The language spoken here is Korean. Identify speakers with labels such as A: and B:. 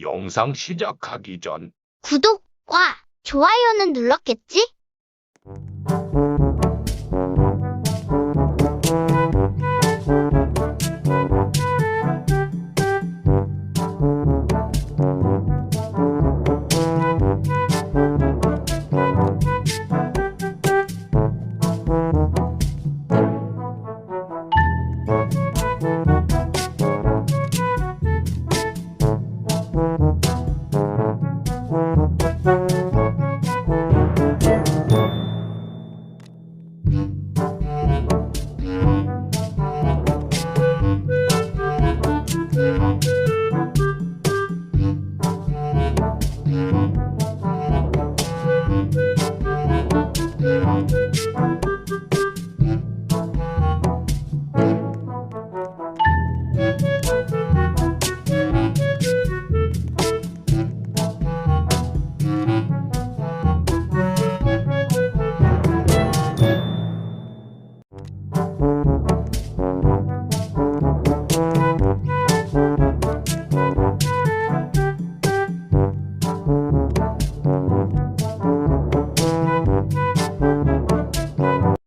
A: 영상 시작하기 전
B: 구독과 좋아요는 눌렀겠지?